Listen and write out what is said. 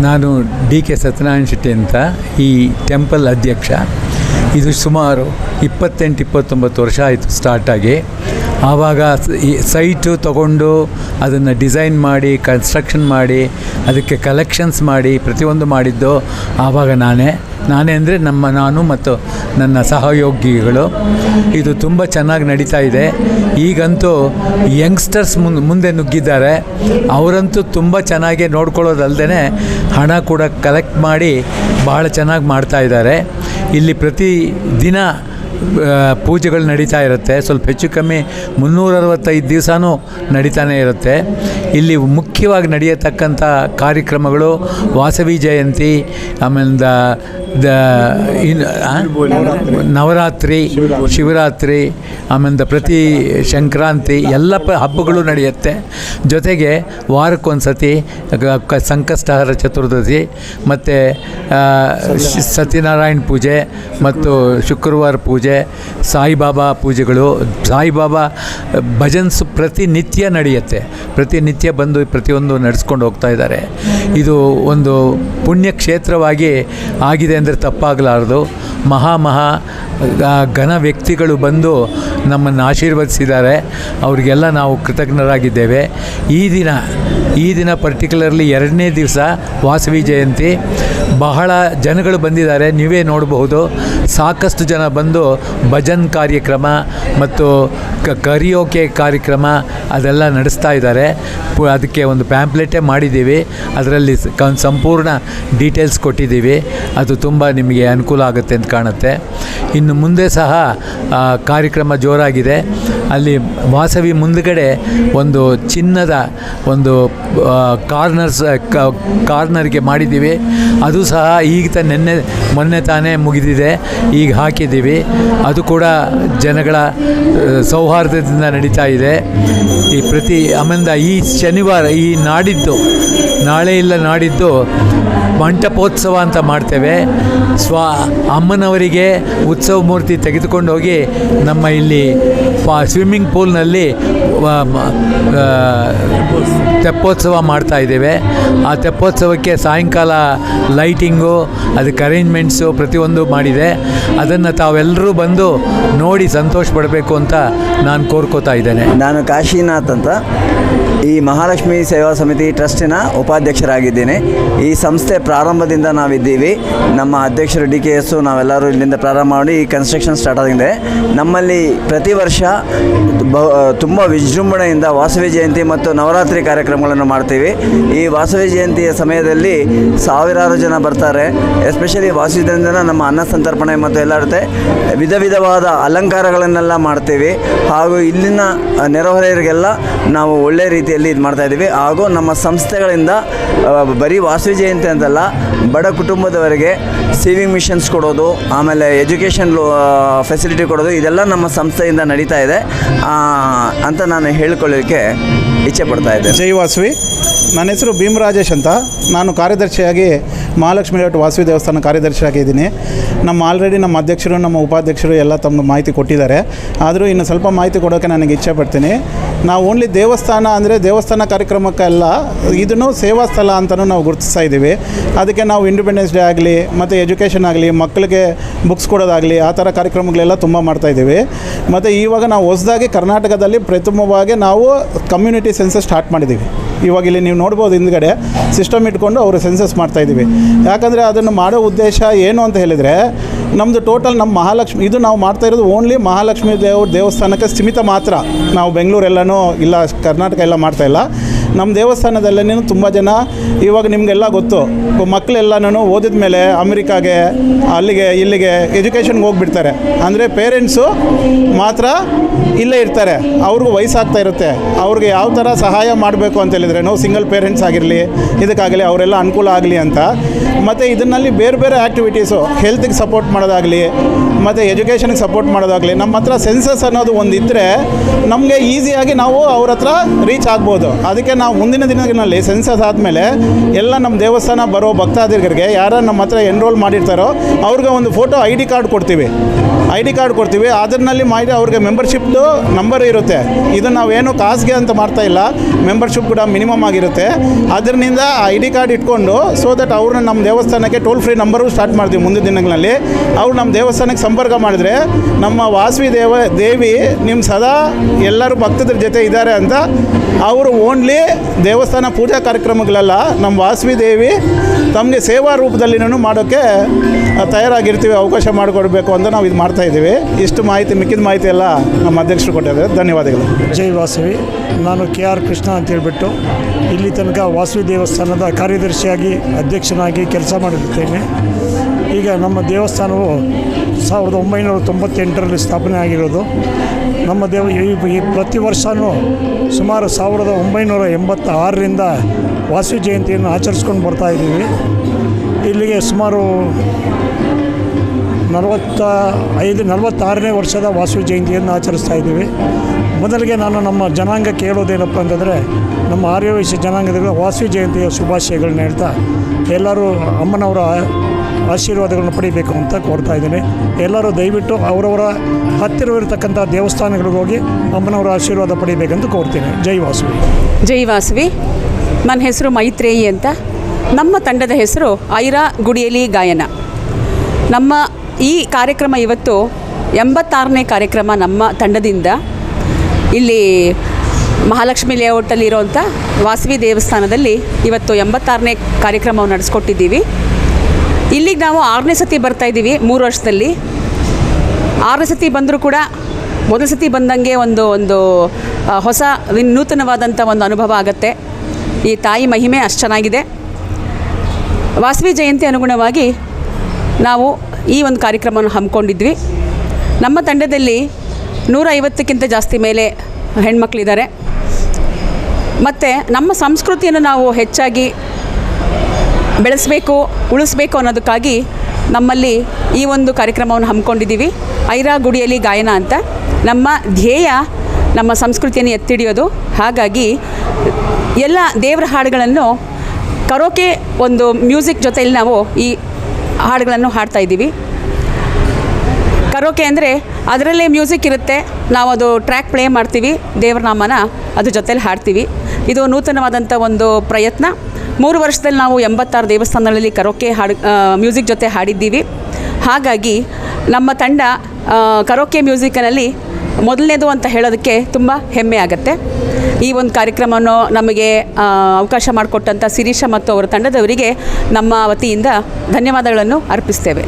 ನಾನು D K Satyanarayana Shetty ಅಂತ ಈ ಟೆಂಪಲ್ ಅಧ್ಯಕ್ಷ. ಇದು ಸುಮಾರು ಇಪ್ಪತ್ತೆಂಟು ಇಪ್ಪತ್ತೊಂಬತ್ತು ವರ್ಷ ಆಯಿತು ಸ್ಟಾರ್ಟಾಗಿ ಆವಾಗ ಈ ಸೈಟು ತಗೊಂಡು ಅದನ್ನು ಡಿಸೈನ್ ಮಾಡಿ, ಕನ್ಸ್ಟ್ರಕ್ಷನ್ ಮಾಡಿ, ಅದಕ್ಕೆ ಕಲೆಕ್ಷನ್ಸ್ ಮಾಡಿ ಪ್ರತಿಯೊಂದು ಮಾಡಿದ್ದು, ಆವಾಗ ನಾನೇ. ನಾನೇ ಅಂದರೆ ನಮ್ಮ ನಾನು ಮತ್ತು ನನ್ನ ಸಹಯೋಗಿಗಳು. ಇದು ತುಂಬ ಚೆನ್ನಾಗಿ ನಡೀತಾ ಇದೆ. ಈಗಂತೂ ಯಂಗ್ಸ್ಟರ್ಸ್ ಮುಂದೆ ಮುಂದೆ ನುಗ್ಗಿದ್ದಾರೆ. ಅವರಂತೂ ತುಂಬ ಚೆನ್ನಾಗಿ ನೋಡ್ಕೊಳ್ಳೋದಲ್ಲದೇ ಹಣ ಕೂಡ ಕಲೆಕ್ಟ್ ಮಾಡಿ ಭಾಳ ಚೆನ್ನಾಗಿ ಮಾಡ್ತಾ ಇದ್ದಾರೆ. ಇಲ್ಲಿ ಪ್ರತಿ ದಿನ ಪೂಜೆಗಳು ನಡೀತಾ ಇರುತ್ತೆ. ಸ್ವಲ್ಪ ಹೆಚ್ಚು ಕಮ್ಮಿ ಮುನ್ನೂರ ಅರವತ್ತೈದು ದಿವಸನೂ ನಡೀತಾನೆ ಇರುತ್ತೆ. ಇಲ್ಲಿ ಮುಖ್ಯವಾಗಿ ನಡೆಯತಕ್ಕಂಥ ಕಾರ್ಯಕ್ರಮಗಳು ವಾಸವಿ ಜಯಂತಿ ಆಮೇಲೆ ದ ನವರಾತ್ರಿ, ಶಿವರಾತ್ರಿ ಆಮೇಲೆ ಪ್ರತಿ ಸಂಕ್ರಾಂತಿ ಎಲ್ಲ ಪ, ಹಬ್ಬಗಳು ನಡೆಯುತ್ತೆ. ಜೊತೆಗೆ ವಾರಕ್ಕೊಂದು ಸತಿ ಸಂಕಷ್ಟಹರ ಚತುರ್ದಶಿ, ಮತ್ತು ಸತ್ಯನಾರಾಯಣ ಪೂಜೆ ಮತ್ತು ಶುಕ್ರವಾರ ಪೂಜೆ ಸಾಯಿಬಾಬಾ ಪೂಜೆಗಳು, ಸಾಯಿಬಾಬಾ ಭಜನ್ಸ್ ಪ್ರತಿನಿತ್ಯ ನಡೆಯುತ್ತೆ. ಪ್ರತಿನಿತ್ಯ ಬಂದು ಪ್ರತಿಯೊಂದು ನಡೆಸ್ಕೊಂಡು ಹೋಗ್ತಾ ಇದ್ದಾರೆ. ಇದು ಒಂದು ಪುಣ್ಯ ಕ್ಷೇತ್ರವಾಗಿ ಆಗಿದೆ ಅಂದರೆ ತಪ್ಪಾಗಲಾರದು. ಮಹಾ ಮಹಾ ಘನ ವ್ಯಕ್ತಿಗಳು ಬಂದು ನಮ್ಮನ್ನು ಆಶೀರ್ವದಿಸಿದ್ದಾರೆ. ಅವರಿಗೆಲ್ಲ ನಾವು ಕೃತಜ್ಞರಾಗಿದ್ದೇವೆ. ಈ ದಿನ ಈ ದಿನ ಪರ್ಟಿಕ್ಯುಲರ್ಲಿ ಎರಡನೇ ದಿವಸ ವಾಸವಿ ಜಯಂತಿ. ಬಹಳ ಜನಗಳು ಬಂದಿದ್ದಾರೆ. ನೀವೇ ನೋಡಬಹುದು. ಸಾಕಷ್ಟು ಜನ ಬಂದು ಭಜನ್ ಕಾರ್ಯಕ್ರಮ ಮತ್ತು ಕರಿಯೋಕೆ ಕಾರ್ಯಕ್ರಮ ಅದೆಲ್ಲ ನಡೆಸ್ತಾ ಇದ್ದಾರೆ. ಅದಕ್ಕೆ ಒಂದು ಪ್ಯಾಂಪ್ಲೆಟೇ ಮಾಡಿದ್ದೀವಿ. ಅದರಲ್ಲಿ ಸಂಪೂರ್ಣ ಡೀಟೇಲ್ಸ್ ಕೊಟ್ಟಿದ್ದೀವಿ. ಅದು ತುಂಬ ನಿಮಗೆ ಅನುಕೂಲ ಆಗುತ್ತೆ ಅಂತ ಕಾಣುತ್ತೆ. ಇನ್ನು ಮುಂದೆ ಸಹ ಕಾರ್ಯಕ್ರಮ ಜೋರಾಗಿದೆ. ಅಲ್ಲಿ ವಾಸವಿ ಮುಂದುಗಡೆ ಒಂದು ಚಿನ್ನದ ಒಂದು ಕಾರ್ನರ್ಸ್ ಕಾರ್ನರ್ಗೆ ಮಾಡಿದ್ದೀವಿ. ಅದು ಸಹ ಈಗ ತ ನಿನ್ನೆ, ಮೊನ್ನೆ ತಾನೇ ಮುಗಿದಿದೆ. ಈಗ ಹಾಕಿದ್ದೀವಿ. ಅದು ಕೂಡ ಜನಗಳ ಸೌಹಾರ್ದದಿಂದ ನಡೀತಾ ಇದೆ. ಈ ಪ್ರತಿ ಆಮೇಲೆ ಈ ಶನಿವಾರ, ಈ ನಾಡಿದ್ದು, ನಾಳೆ ಇಲ್ಲ ನಾಡಿದ್ದು ಮಂಟಪೋತ್ಸವ ಅಂತ ಮಾಡ್ತೇವೆ. ಸ್ವ, ಅಮ್ಮನವರಿಗೆ ಉತ್ಸವ ಮೂರ್ತಿ ತೆಗೆದುಕೊಂಡು ಹೋಗಿ ನಮ್ಮ ಇಲ್ಲಿ ಸ್ವಿಮ್ಮಿಂಗ್ ಪೂಲ್ನಲ್ಲಿ ತೆಪ್ಪೋತ್ಸವ ಮಾಡ್ತಾ ಇದ್ದೇವೆ. ಆ ತೆಪ್ಪೋತ್ಸವಕ್ಕೆ ಸಾಯಂಕಾಲ ಲೈಟಿಂಗು ಅದಕ್ಕೆ ಅರೇಂಜ್ಮೆಂಟ್ಸು ಪ್ರತಿಯೊಂದು ಮಾಡಿದೆ. ಅದನ್ನು ತಾವೆಲ್ಲರೂ ಬಂದು ನೋಡಿ ಸಂತೋಷ ಪಡಬೇಕು ಅಂತ ನಾನು ಕೋರ್ಕೋತಾ ಇದ್ದೇನೆ. ನಾನು ಕಾಶಿನಾಥ್ ಅಂತ ಈ ಮಹಾಲಕ್ಷ್ಮಿ ಸೇವಾ ಸಮಿತಿ ಟ್ರಸ್ಟಿನ ಉಪಾಧ್ಯಕ್ಷರಾಗಿದ್ದೇನೆ. ಈ ಸಂಸ್ಥೆ ಪ್ರಾರಂಭದಿಂದ ನಾವಿದ್ದೀವಿ. ನಮ್ಮ ಅಧ್ಯಕ್ಷರು ಡಿ ಕೆ ಎಸ್ಸು ನಾವೆಲ್ಲರೂ ಇಲ್ಲಿಂದ ಪ್ರಾರಂಭ ಮಾಡಿ ಈ ಕನ್ಸ್ಟ್ರಕ್ಷನ್ ಸ್ಟಾರ್ಟ್ ಆಗಿದೆ. ನಮ್ಮಲ್ಲಿ ಪ್ರತಿ ವರ್ಷ ತುಂಬ ವಿಜೃಂಭಣೆಯಿಂದ ವಾಸವಿ ಜಯಂತಿ ಮತ್ತು ನವರಾತ್ರಿ ಕಾರ್ಯಕ್ರಮಗಳನ್ನು ಮಾಡ್ತೀವಿ. ಈ ವಾಸವಿ ಜಯಂತಿಯ ಸಮಯದಲ್ಲಿ ಸಾವಿರಾರು ಜನ ಬರ್ತಾರೆ. ಎಸ್ಪೆಷಲಿ ವಾಸವಿ ಜಯಂತಿನ ನಮ್ಮ ಅನ್ನ ಸಂತರ್ಪಣೆ ಮತ್ತು ಎಲ್ಲ ಇರುತ್ತೆ ವಿಧ ವಿಧವಾದ ಅಲಂಕಾರಗಳನ್ನೆಲ್ಲ ಮಾಡ್ತೀವಿ. ಹಾಗೂ ಇಲ್ಲಿನ ನೆರೆಹೊರೆಯರಿಗೆಲ್ಲ ನಾವು ಒಳ್ಳೆ ರೀತಿಯಲ್ಲಿ ಇದು ಮಾಡ್ತಾ ಇದ್ದೀವಿ. ಹಾಗೂ ನಮ್ಮ ಸಂಸ್ಥೆಗಳಿಂದ ಬರೀ ವಾಸವಿ ಜಯಂತಿ ಅಂತಲ್ಲ, ಬಡ ಕುಟುಂಬದವರಿಗೆ ಸೇವಿಂಗ್ ಮಿಷನ್ಸ್ ಕೊಡೋದು, ಆಮೇಲೆ ಎಜುಕೇಷನ್ ಫೆಸಿಲಿಟಿ ಕೊಡೋದು, ಇದೆಲ್ಲ ನಮ್ಮ ಸಂಸ್ಥೆಯಿಂದ ನಡೀತಾ ಇದೆ. ಅಂತ ನಾನು ಹೇಳ್ಕೊಳ್ಳೋಕ್ಕೆ ಇಚ್ಛೆ ಪಡ್ತಾ ಇದ್ದೆ ಜೈ ವಾಸವಿ. ನನ್ನ ಹೆಸರು ಭೀಮರಾಜೇಶ್ ಅಂತ. ನಾನು ಕಾರ್ಯದರ್ಶಿಯಾಗಿ ಮಹಾಲಕ್ಷ್ಮಿ ಲೇಔಟ್ ವಾಸವಿ ದೇವಸ್ಥಾನ ಕಾರ್ಯದರ್ಶಿಯಾಗಿದ್ದೀನಿ ನಮ್ಮ ಆಲ್ರೆಡಿ ನಮ್ಮ ಅಧ್ಯಕ್ಷರು, ನಮ್ಮ ಉಪಾಧ್ಯಕ್ಷರು ಎಲ್ಲ ತಮ್ಮ ಮಾಹಿತಿ ಕೊಟ್ಟಿದ್ದಾರೆ. ಆದರೂ ಇನ್ನು ಸ್ವಲ್ಪ ಮಾಹಿತಿ ಕೊಡೋಕ್ಕೆ ನನಗೆ ಇಚ್ಛೆ ಪಡ್ತೀನಿ. ನಾವು ಓನ್ಲಿ ದೇವಸ್ಥಾನ ಅಂದರೆ ದೇವಸ್ಥಾನ ಕಾರ್ಯಕ್ರಮಕ್ಕೆಲ್ಲ ಇದನ್ನು ಸೇವಾ ಸ್ಥಳ ಅಂತಲೂ ನಾವು ಗುರುತಿಸ್ತಾ ಇದ್ದೀವಿ. ಅದಕ್ಕೆ ನಾವು ಇಂಡಿಪೆಂಡೆನ್ಸ್ ಡೇ ಆಗಲಿ, ಮತ್ತು ಎಜುಕೇಷನ್ ಆಗಲಿ, ಮಕ್ಕಳಿಗೆ ಬುಕ್ಸ್ ಕೊಡೋದಾಗಲಿ, ಆ ಥರ ಕಾರ್ಯಕ್ರಮಗಳೆಲ್ಲ ತುಂಬ ಮಾಡ್ತಾ ಇದ್ದೀವಿ. ಮತ್ತು ಇವಾಗ ನಾವು ಹೊಸದಾಗಿ ಕರ್ನಾಟಕದಲ್ಲಿ ಪ್ರಥಮವಾಗಿ ನಾವು ಕಮ್ಯುನಿಟಿ ಸೆನ್ಸಸ್ ಸ್ಟಾರ್ಟ್ ಮಾಡಿದ್ದೀವಿ. ಇವಾಗ ಇಲ್ಲಿ ನೀವು ನೋಡ್ಬೋದು ಹಿಂದ್ಗಡೆ ಸಿಸ್ಟಮ್ ಇಟ್ಕೊಂಡು ಅವರು ಸೆನ್ಸಸ್ ಮಾಡ್ತಾ ಇದ್ದೀವಿ. ಯಾಕಂದರೆ ಅದನ್ನು ಮಾಡೋ ಉದ್ದೇಶ ಏನು ಅಂತ ಹೇಳಿದರೆ ನಮ್ಮದು ಟೋಟಲ್ ನಮ್ಮ ಮಹಾಲಕ್ಷ್ಮಿ, ಇದು ನಾವು ಮಾಡ್ತಾ ಇರೋದು ಓನ್ಲಿ ಮಹಾಲಕ್ಷ್ಮಿ ದೇವ್ರ ದೇವಸ್ಥಾನಕ್ಕೆ ಸೀಮಿತ ಮಾತ್ರ. ನಾವು ಬೆಂಗಳೂರೆಲ್ಲನೂ ಇಲ್ಲ, ಕರ್ನಾಟಕ ಎಲ್ಲ ಮಾಡ್ತಾ ಇಲ್ಲ. ನಮ್ಮ ದೇವಸ್ಥಾನದಲ್ಲೇ ತುಂಬ ಜನ, ಇವಾಗ ನಿಮಗೆಲ್ಲ ಗೊತ್ತು ಮಕ್ಕಳೆಲ್ಲನೂ ಓದಿದ ಮೇಲೆ ಅಮೆರಿಕಾಗೆ, ಅಲ್ಲಿಗೆ, ಇಲ್ಲಿಗೆ ಎಜುಕೇಷನ್ಗೆ ಹೋಗ್ಬಿಡ್ತಾರೆ. ಅಂದರೆ ಪೇರೆಂಟ್ಸು ಮಾತ್ರ ಇಲ್ಲೇ ಇರ್ತಾರೆ, ಅವ್ರಿಗೂ ವಯಸ್ಸಾಗ್ತಾ ಇರುತ್ತೆ, ಅವ್ರಿಗೆ ಯಾವ ಥರ ಸಹಾಯ ಮಾಡಬೇಕು ಅಂತ ಹೇಳಿದ್ರೆ, ನಾವು ಸಿಂಗಲ್ ಪೇರೆಂಟ್ಸ್ ಆಗಿರಲಿ, ಇದಕ್ಕಾಗಲಿ ಅವರೆಲ್ಲ ಅನುಕೂಲ ಆಗಲಿ ಅಂತ. ಮತ್ತು ಇದನ್ನಲ್ಲಿ ಬೇರೆ ಬೇರೆ ಆ್ಯಕ್ಟಿವಿಟೀಸು ಹೆಲ್ತ್ಗೆ ಸಪೋರ್ಟ್ ಮಾಡೋದಾಗಲಿ, ಮತ್ತು ಎಜುಕೇಷನ್ಗೆ ಸಪೋರ್ಟ್ ಮಾಡೋದಾಗಲಿ, ನಮ್ಮ ಹತ್ರ ಸೆನ್ಸಸ್ ಅನ್ನೋದು ಒಂದು ಇದ್ದರೆ ನಮಗೆ ಈಸಿಯಾಗಿ ನಾವು ಅವ್ರ ಹತ್ರ ರೀಚ್ ಆಗ್ಬೋದು. ಅದಕ್ಕೆ ನಾವು ಮುಂದಿನ ದಿನಗಳಲ್ಲಿ ಸೆನ್ಸಸ್ ಆದಮೇಲೆ ಎಲ್ಲ ನಮ್ಮ ದೇವಸ್ಥಾನ ಬರೋ ಭಕ್ತಾದಿಗರಿಗೆ ಯಾರು ನಮ್ಮ ಹತ್ರ ಎನ್ರೋಲ್ ಮಾಡಿರ್ತಾರೋ ಅವ್ರಿಗೆ ಒಂದು ಫೋಟೋ ಐ ಡಿ ಕಾರ್ಡ್ ಕೊಡ್ತೀವಿ. ಐ ಡಿ ಕಾರ್ಡ್ ಕೊಡ್ತೀವಿ. ಅದರಲ್ಲಿ ಮಾಡಿ ಅವ್ರಿಗೆ ಮೆಂಬರ್ಶಿಪ್ದು ನಂಬರ್ ಇರುತ್ತೆ. ಇದು ನಾವೇನು ಕಾಸ್ಗೆ ಅಂತ ಮಾಡ್ತಾ ಇಲ್ಲ. ಮೆಂಬರ್ಶಿಪ್ ಕೂಡ ಮಿನಿಮಮ್ ಆಗಿರುತ್ತೆ. ಅದರಿಂದ ಐ ಡಿ ಕಾರ್ಡ್ ಇಟ್ಕೊಂಡು ಸೊ ದಟ್ ಅವ್ರನ್ನ ನಮ್ಮ ದೇವಸ್ಥಾನಕ್ಕೆ ಟೋಲ್ ಫ್ರೀ ನಂಬರು ಸ್ಟಾರ್ಟ್ ಮಾಡ್ತೀವಿ ಮುಂದಿನ ದಿನಗಳಲ್ಲಿ. ಅವ್ರು ನಮ್ಮ ದೇವಸ್ಥಾನಕ್ಕೆ ಸಂಪರ್ಕ ಮಾಡಿದ್ರೆ ನಮ್ಮ ವಾಸವಿ ದೇವ, ದೇವಿ ನಿಮ್ಮ ಸದಾ ಎಲ್ಲರೂ ಭಕ್ತದ್ರ ಜೊತೆ ಇದ್ದಾರೆ ಅಂತ ಅವರು ಓನ್ಲಿ ದೇವಸ್ಥಾನ ಪೂಜಾ ಕಾರ್ಯಕ್ರಮಗಳೆಲ್ಲ, ನಮ್ಮ ವಾಸವಿ ದೇವಿ ತಮಗೆ ಸೇವಾ ರೂಪದಲ್ಲಿನೂ ಮಾಡೋಕ್ಕೆ ತಯಾರಾಗಿರ್ತೀವಿ, ಅವಕಾಶ ಮಾಡಿಕೊಡ್ಬೇಕು ಅಂತ ನಾವು ಇದು ಮಾಡ್ತಾ ಇದ್ದೀವಿ. ಇಷ್ಟು ಮಾಹಿತಿ, ಮಿಕ್ಕಿದ ಮಾಹಿತಿ ಎಲ್ಲ ನಮ್ಮ ಅಧ್ಯಕ್ಷರು ಕೊಟ್ಟಿದ್ದಾರೆ. ಧನ್ಯವಾದಗಳು. ಜೈ ವಾಸವಿ. ನಾನು ಕೆ ಆರ್ ಕೃಷ್ಣ ಅಂತೇಳ್ಬಿಟ್ಟು ಇಲ್ಲಿ ತನಕ ವಾಸವಿ ದೇವಸ್ಥಾನದ ಕಾರ್ಯದರ್ಶಿಯಾಗಿ ಅಧ್ಯಕ್ಷನಾಗಿ ಕೆಲಸ ಮಾಡಿರುತ್ತೇನೆ. ಈಗ ನಮ್ಮ ದೇವಸ್ಥಾನವು ಸಾವಿರದ ಒಂಬೈನೂರ ತೊಂಬತ್ತೆಂಟರಲ್ಲಿ ಸ್ಥಾಪನೆ ಆಗಿರೋದು. ನಮ್ಮ ದೇವ ಈ- ಪ್ರತಿ ವರ್ಷವೂ ಸುಮಾರು ಸಾವಿರದ ಒಂಬೈನೂರ ಎಂಬತ್ತ ಆರರಿಂದ ವಾಸವಿ ಜಯಂತಿಯನ್ನು ಆಚರಿಸ್ಕೊಂಡು ಬರ್ತಾ ಇದ್ದೀವಿ. ಇಲ್ಲಿಗೆ ಸುಮಾರು ನಲವತ್ತ ಐದು, ನಲವತ್ತಾರನೇ ವರ್ಷದ ವಾಸು ಜಯಂತಿಯನ್ನು ಆಚರಿಸ್ತಾ ಇದ್ದೀವಿ. ಮೊದಲಿಗೆ ನಾನು ನಮ್ಮ ಜನಾಂಗ ಕೇಳೋದೇನಪ್ಪ ಅಂತಂದರೆ, ನಮ್ಮ ಆರ್ಯವೈಶ್ಯ ಜನಾಂಗದಲ್ಲಿ ವಾಸು ಜಯಂತಿಯ ಶುಭಾಶಯಗಳನ್ನ ಹೇಳ್ತಾ, ಎಲ್ಲರೂ ಅಮ್ಮನವರ ಆಶೀರ್ವಾದಗಳನ್ನು ಪಡಿಬೇಕು ಅಂತ ಕೋರ್ತಾ ಇದ್ದೀನಿ. ಎಲ್ಲರೂ ದಯವಿಟ್ಟು ಅವರವರ ಹತ್ತಿರವಿರತಕ್ಕಂಥ ದೇವಸ್ಥಾನಗಳಿಗೆ ಹೋಗಿ ಅಮ್ಮನವರ ಆಶೀರ್ವಾದ ಪಡಿಬೇಕಂತ ಕೋರ್ತೀನಿ. ಜೈ ವಾಸವಿ ಜೈ ವಾಸವಿ. ನನ್ನ ಹೆಸರು ಮೈತ್ರೇಯಿ ಅಂತ. ನಮ್ಮ ತಂಡದ ಹೆಸರು ಐರಾ ಗುಡಿಯಲಿ ಗಾಯನ. ನಮ್ಮ ಈ ಕಾರ್ಯಕ್ರಮ ಇವತ್ತು ಎಂಬತ್ತಾರನೇ ಕಾರ್ಯಕ್ರಮ ನಮ್ಮ ತಂಡದಿಂದ. ಇಲ್ಲಿ ಮಹಾಲಕ್ಷ್ಮಿ ಲೇಔಟಲ್ಲಿ ಇರೋವಂಥ ವಾಸವಿ ದೇವಸ್ಥಾನದಲ್ಲಿ ಇವತ್ತು ಎಂಬತ್ತಾರನೇ ಕಾರ್ಯಕ್ರಮವನ್ನು ನಡೆಸ್ಕೊಟ್ಟಿದ್ದೀವಿ. ಇಲ್ಲಿಗೆ ನಾವು ಆರನೇ ಸತಿ ಬರ್ತಾ ಇದ್ದೀವಿ ಮೂರು ವರ್ಷದಲ್ಲಿ. ಆರನೇ ಸತಿ ಬಂದರೂ ಕೂಡ ಮೊದಲ ಸತಿ ಬಂದಂಗೆ ಒಂದು ಒಂದು ಹೊಸ ನೂತನವಾದಂಥ ಒಂದು ಅನುಭವ ಆಗುತ್ತೆ. ಈ ತಾಯಿ ಮಹಿಮೆ ಅಷ್ಟು ಚೆನ್ನಾಗಿದೆ. ವಾಸವಿ ಜಯಂತಿ ಅನುಗುಣವಾಗಿ ನಾವು ಈ ಒಂದು ಕಾರ್ಯಕ್ರಮವನ್ನು ಹಮ್ಮಿಕೊಂಡಿದ್ವಿ. ನಮ್ಮ ತಂಡದಲ್ಲಿ ನೂರ ಐವತ್ತಕ್ಕಿಂತ ಜಾಸ್ತಿ ಮೇಲೆ ಹೆಣ್ಮಕ್ಳಿದ್ದಾರೆ. ಮತ್ತು ನಮ್ಮ ಸಂಸ್ಕೃತಿಯನ್ನು ನಾವು ಹೆಚ್ಚಾಗಿ ಬೆಳೆಸಬೇಕು, ಉಳಿಸ್ಬೇಕು ಅನ್ನೋದಕ್ಕಾಗಿ ನಮ್ಮಲ್ಲಿ ಈ ಒಂದು ಕಾರ್ಯಕ್ರಮವನ್ನು ಹಮ್ಮಿಕೊಂಡಿದ್ದೀವಿ. ಐರಾ ಗುಡಿಯಲ್ಲಿ ಗಾಯನ ಅಂತ. ನಮ್ಮ ಧ್ಯೇಯ ನಮ್ಮ ಸಂಸ್ಕೃತಿಯನ್ನು ಎತ್ತಿಡಿಯೋದು. ಹಾಗಾಗಿ ಎಲ್ಲ ದೇವರ ಹಾಡುಗಳನ್ನು ಕರೋಕೆ ಒಂದು ಮ್ಯೂಸಿಕ್ ಜೊತೆಯಲ್ಲಿ ನಾವು ಈ ಹಾಡುಗಳನ್ನು ಹಾಡ್ತಾ ಇದ್ದೀವಿ. ಕರೋಕೆ ಅಂದರೆ ಅದರಲ್ಲೇ ಮ್ಯೂಸಿಕ್ ಇರುತ್ತೆ. ನಾವು ಅದು ಟ್ರ್ಯಾಕ್ ಪ್ಲೇ ಮಾಡ್ತೀವಿ. ದೇವರನಾಮನ ಅದ್ರ ಜೊತೇಲಿ ಹಾಡ್ತೀವಿ. ಇದು ನೂತನವಾದಂಥ ಒಂದು ಪ್ರಯತ್ನ. ಮೂರು ವರ್ಷದಲ್ಲಿ ನಾವು ಎಂಬತ್ತಾರು ದೇವಸ್ಥಾನಗಳಲ್ಲಿ ಕರೋಕೆ ಹಾಡು ಮ್ಯೂಸಿಕ್ ಜೊತೆ ಹಾಡಿದ್ದೀವಿ. ಹಾಗಾಗಿ ನಮ್ಮ ತಂಡ ಕರೋಕೆ ಮ್ಯೂಸಿಕ್ನಲ್ಲಿ ಮೊದಲನೇದು ಅಂತ ಹೇಳೋದಕ್ಕೆ ತುಂಬ ಹೆಮ್ಮೆ ಆಗುತ್ತೆ. ಈ ಒಂದು ಕಾರ್ಯಕ್ರಮವನ್ನು ನಮಗೆ ಅವಕಾಶ ಮಾಡಿಕೊಟ್ಟಂಥ ಶಿರೀಷ ಮತ್ತು ಅವರ ತಂಡದವರಿಗೆ ನಮ್ಮ ವತಿಯಿಂದ ಧನ್ಯವಾದಗಳನ್ನು ಅರ್ಪಿಸ್ತೇವೆ.